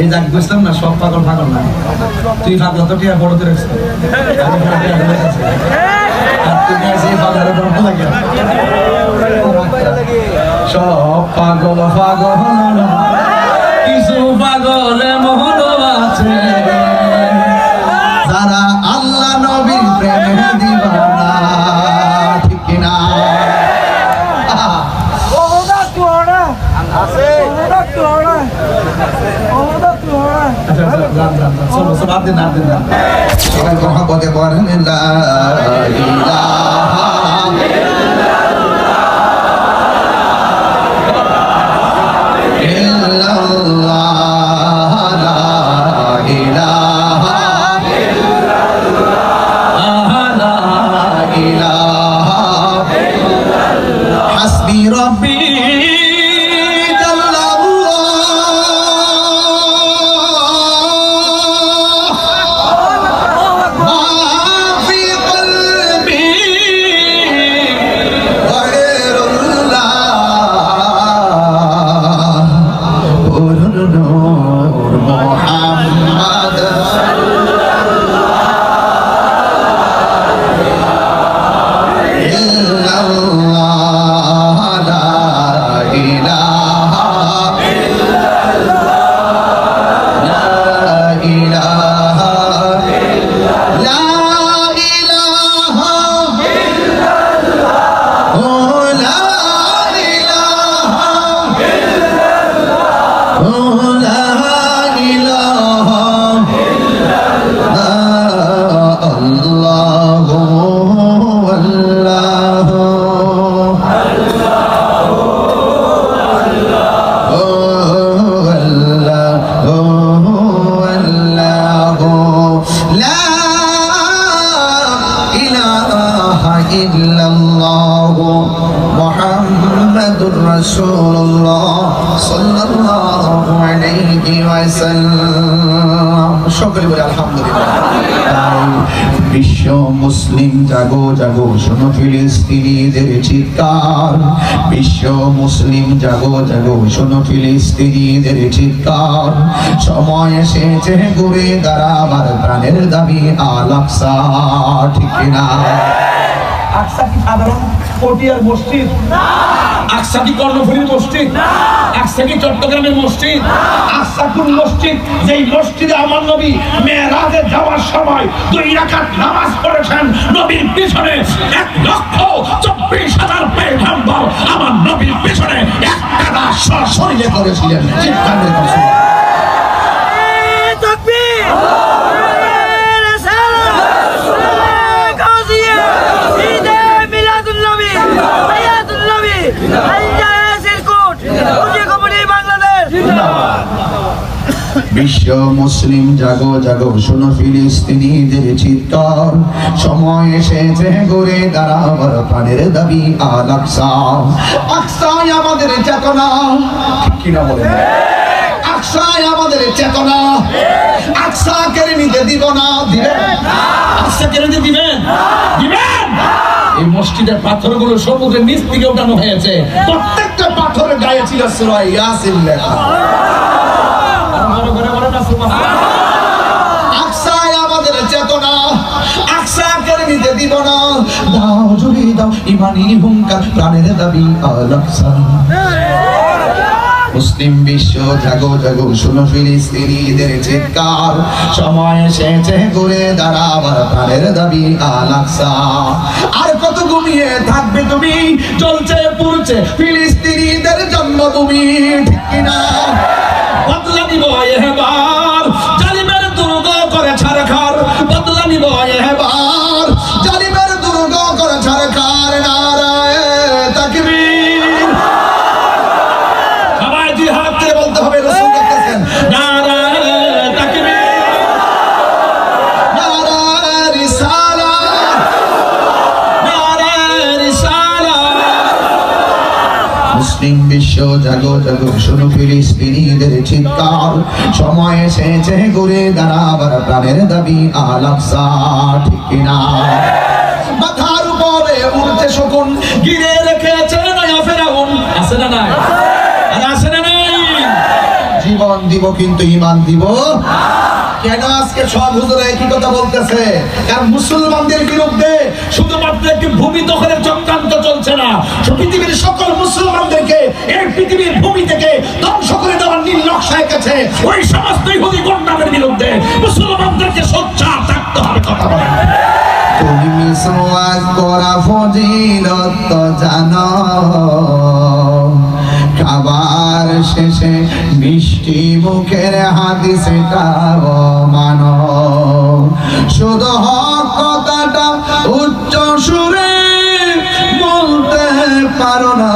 এই যাক বুঝতাম না, সব পাগল পাগল না। তুই পাগল তো টিয়া বড় করে সব পাগল পাগল কিছু পাগল মহল আছে। যান চলো চলো আর দিন আর দিন যান সবাই মহাপদে বিশ্ব মুসলিম, জাগো জাগো, শোনো ফিলিস্তিনিদের চিৎকার। বিশ্ব মুসলিম, জাগো জাগো, শোনো ফিলিস্তিনিদের চিৎকার। সময় এসেছে ঘুরে দাঁড়াবার, প্রাণের দাবি আলাপসা ঠিক না আকসা কি সাধারণ পটিয়ার মসজিদ। আকসা কি কর্ণফুলীর মসজিদ। আকসা কি চট্টগ্রামের মসজিদ। আকসা কোন মসজিদ, যেই মসজিদে আমার নবী মেয়েরাজে যাওয়ার সময় দুই রাকাত নামাজ পড়েছেন, নবীর পিছনে এক লক্ষ চব্বিশ হাজার পেঘাম্বর আমার নবীর পিছনে এক কাদা শরীরে করেছিলেন চিৎকার করে করেছিলেন। বিশ্ব মুসলিম জাগো জাগো, শোনো ফিলিস্তিনিদের চিৎকার। সময় এসেছে ঘুরে দাঁড়াবার প্রাণের দাবি আল আকসা। আকসাই আমাদের চেতনা। কিনা বলে আকসাই আমাদের চেতনা। আকসা কেড়ে নিতে না, দিবেন? দিবেন? এই মসজিদের নিচ থেকে উঠানো হয়েছে। প্রত্যেকটা পাথরের গায়ে ছিল সুরা ইয়াসিন লেখা। বড় করে বড় না, সুবহান আমাদের চেতনা আকসা নিতে দিব না। দাও, জুড়ে দাও ইমানি হুঙ্কার, প্রাণের দাবি আল আকসা মুসলিম বিশ্ব, জাগো জাগো, শুনো ফিলিস্তিনিদের চিৎকার। সময় এসেছে ঘুরে দাঁড়াবার, প্রাণের দাবি আল আর কত ঘুমিয়ে থাকবে তুমি? চলছে পুরছে ফিলিস্তিনিদের জন্মভূমি, ঠিক কিনা? मतलब वो यह बात মুসলিম বিশ্ব জাগো জাগো, শুনো ফিলিস্তিনিদের চিৎকার। সময় এসেছে ঘুরে দাঁড়াবার প্রাণের দাবি আল আকসা, ঠিক কিনা? মাথার উপরে উঠতে শকুন, গিরে রেখেছে নয়া ফেরাউন। আছে না নাই? আছে না নাই? জীবন দিব কিন্তু ইমান দিব কেন আজকে সব হুজুর একই কথা বলতেছে? কারণ মুসলমানদের বিরুদ্ধে শুধুমাত্র একটি ভূমি দখলের চক্রান্ত চলছে না। পৃথিবীর সকল মুসলমানদেরকে এই পৃথিবীর ভূমি থেকে ধ্বংস করে দেওয়ার নীল নকশা এঁকেছে ওই সমস্ত ইহুদি গন্ডামের বিরুদ্ধে মুখের হাদিসটাও মানো? শুধু হক কথাটা উচ্চ সুরে বলতে পারো না।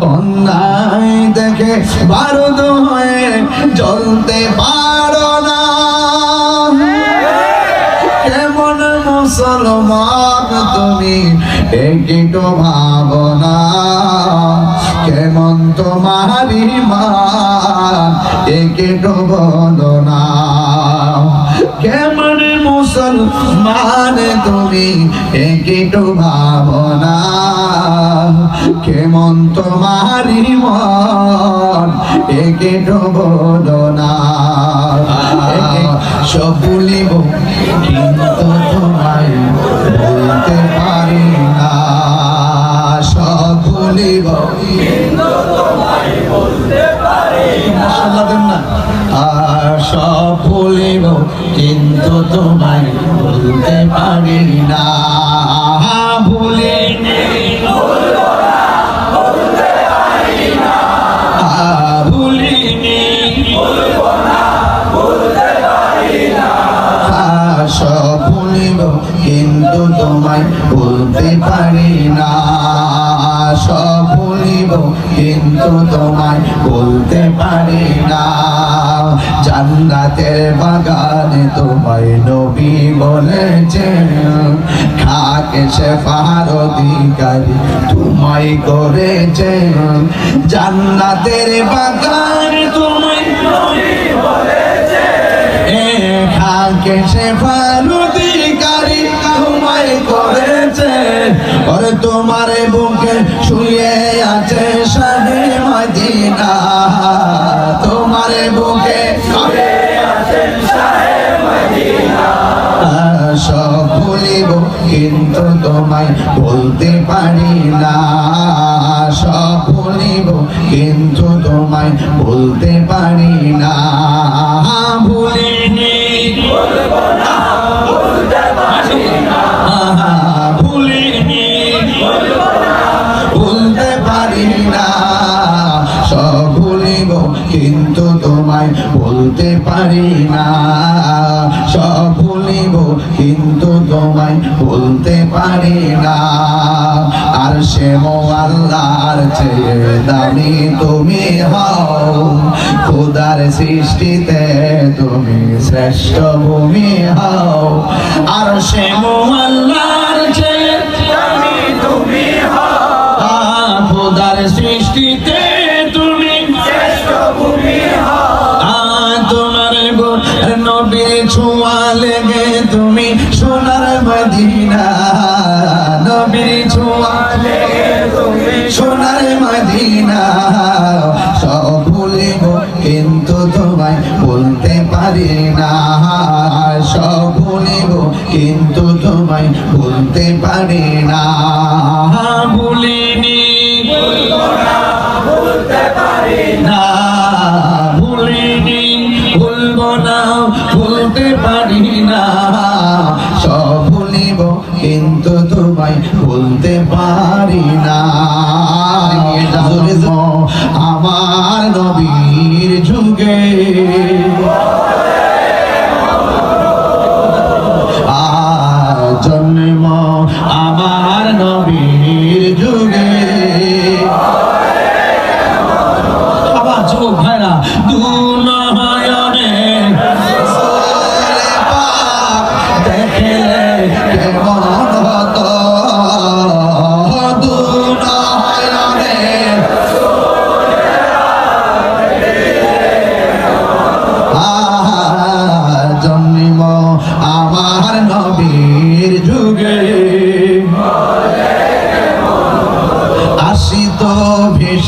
অন্যায় দেখে বারুদ হয়ে জ্বলতে পারো না। কেমন মুসলমান তুমি একটু ভাবনা কেমন তোমার ইমান একটু বলো না। কেমন মুসলমান তুমি? একটু ভাবনা কেমন তোমার ইমান একটু বলো না। সব বলতে পারি না। জান্নাতের বাগানে তোমায় নবী বলেছেন, খাকে সে পাহাড় অধিকারী তোমায় করেছেন। জান্নাতের বাগানে তোমায় খাকে সে ফারুদিকারী আছে শাহে মদিনা তোমার বুকে সব ভুলিব কিন্তু তোমায় বলতে পারি না। সব ভুলিব কিন্তু তোমায় বলতে পারি না। সে আল্লাহর চেয়ে দামি তুমি হও। খোদার সৃষ্টিতে তুমি শ্রেষ্ঠ ভূমি হও। আর সে আল্লাহর চেয়ে দামি সৃষ্টিতে তুমি তোমার নবীর ছোঁয়া লেগে তুমি সোনার মদিনা পারি না সব ভুলিব কিন্তু তোমায় বলতে পারি না।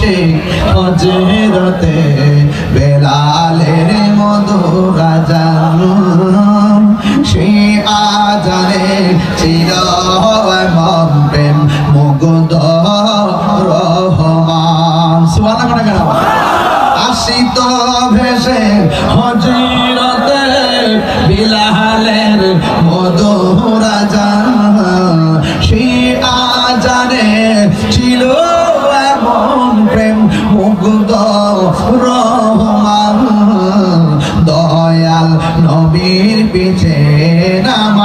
আশিক হজে রাতে রহমান দয়াল নবীর পিছে নামা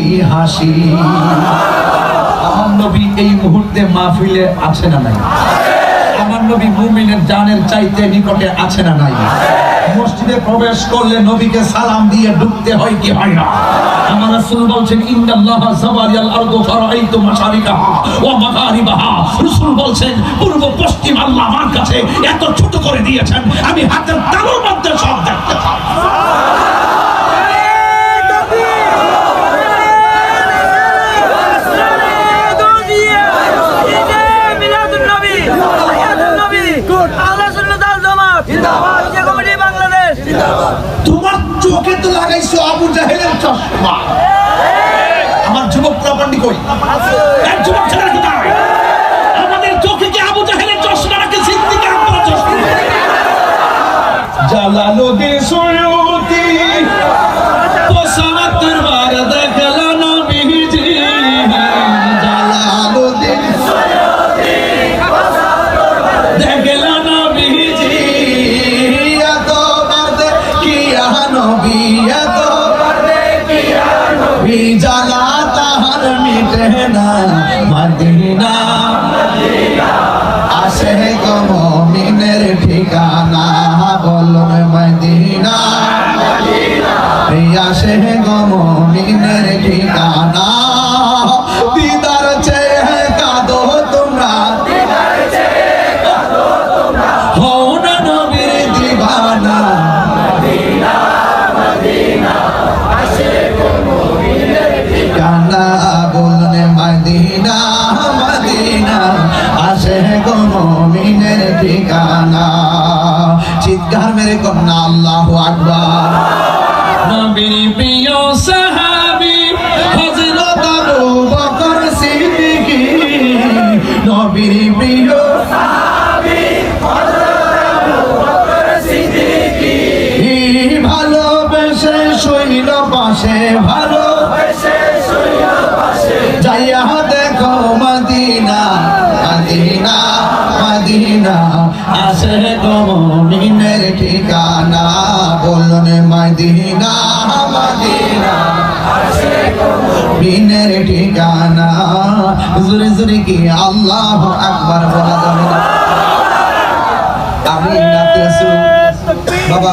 হাসি? আমার নবী এই মুহূর্তে মাহফিলে আছে না নাই? আমার নবী মুমিনের জানের চাইতে নিকটে আছে না নাই? মসজিদে প্রবেশ করলে নবীকে সালাম দিয়ে ঢুকতে হয় কি হয় না? পূর্ব পশ্চিম আল্লাহ আমার কাছে এত ছোট করে দিয়েছেন, আমি হাতের তালুর মধ্যে সব দেখতে পাই চোখে তো লাগাইছো আবু জাহেলের চশমা। আমার যুবক প্রাপণ্ডিক কই যুবক ছেলের কোথায় তাহার মিটে না মদিনা। আসে গো মমিনের ঠিকানা বলুন মদিনা। আসে গো মমিনের ঠিকানা ঠিকানা। চিৎকার মেরে কন্যা আল্লাহ আকবার। Medina Medina. মিনের ঠিকানা। জুরে জুরে কি আল্লাহ আকবার বলা যাবে না? আমি নাতে বাবা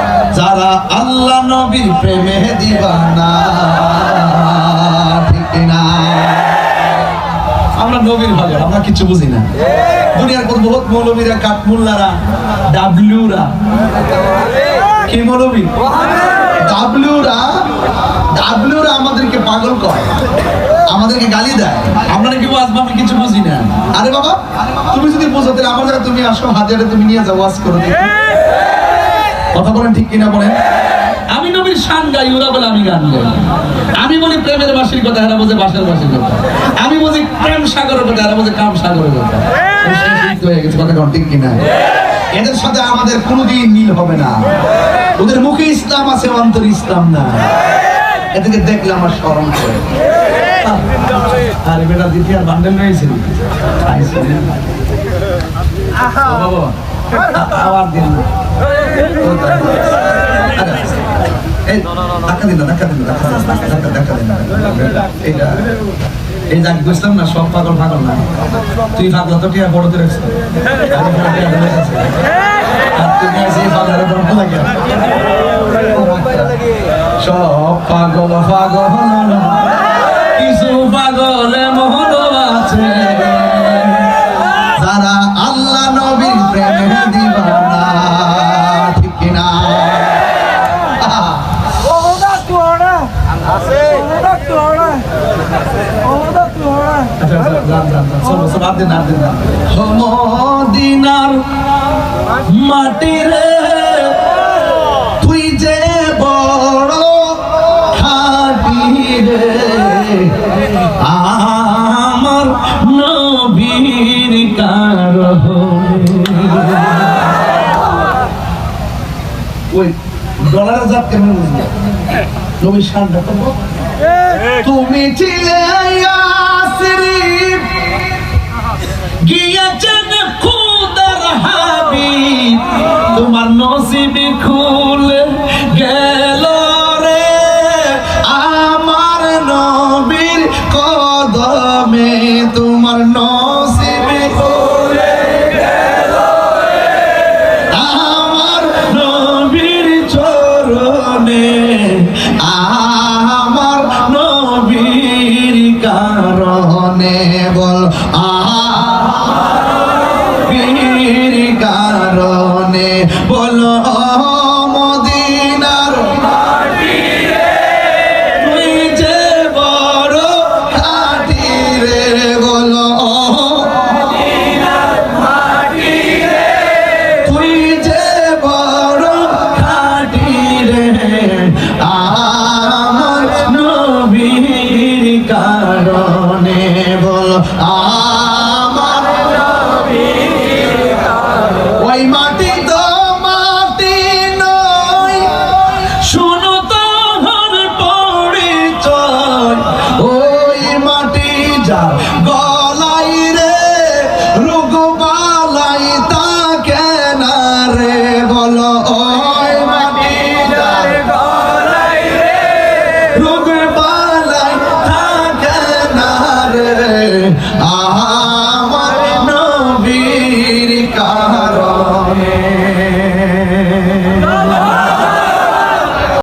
যারা আল্লাহ নবীর প্রেমে দিবানা, ঠিক না আমরা নবীর ভালো, আমরা কিছু বুঝি না। দুনিয়ার কোন বহুত মৌলবীরা, কাঠমুল্লারা, ডাবলুরা। কি মৌলবী? ডাবলুরা? আমাদেরকে পাগল করে, আমাদেরকে গালি দেয়। আপনারা কি ওয়াজ আমি কিছু বুঝি না। আরে বাবা, তুমি যদি বোঝো, তাহলে আমার তুমি আসো হাজারে তুমি নিয়ে যাও, ওয়াজ করো। কথা বলেন ঠিক কিনা বলেন? আমি নবীর শান গাই ওরা বলে আমি গান গাই। আমি বলি প্রেমের বাসির কথা এরা বোঝে বাসের বাসির কথা। আমি বুঝি প্রেম সাগরের কথা এরা বোঝে কাম সাগরের হয়ে গেছে কথা ঠিক কিনা? এদের সাথে আমাদের কোনোদিন মিল হবে না। ওদের মুখে ইসলাম আছে অন্তর ইসলাম না এদেরকে দেখলে আমার স্মরণ করে। আরে বেটা দ্বিতীয় বান্ডেল রয়েছে বাবা। আবার দিন। বুঝলাম না, সব পাগল পাগল না। পাগল তো টিয়া বড় করে। সব পাগল পাগল কিছু পাগলে মোহন আছে। মাটি রে তুই যে বড় খাটি রে আমার নবীর কারণে ওই ডলারের জাত কেমন বুঝলি নবীর শানটা। তুমি ছিলে গিয়েছেন খুদার হাবিব তোমার নসিবি খুলে গেল রে। আমার নবীর কদমে তোমার নসিবি খুলে গেল আমার নবীর চরণে, আমার নবীর কারণে বল নবীর কারণে বলো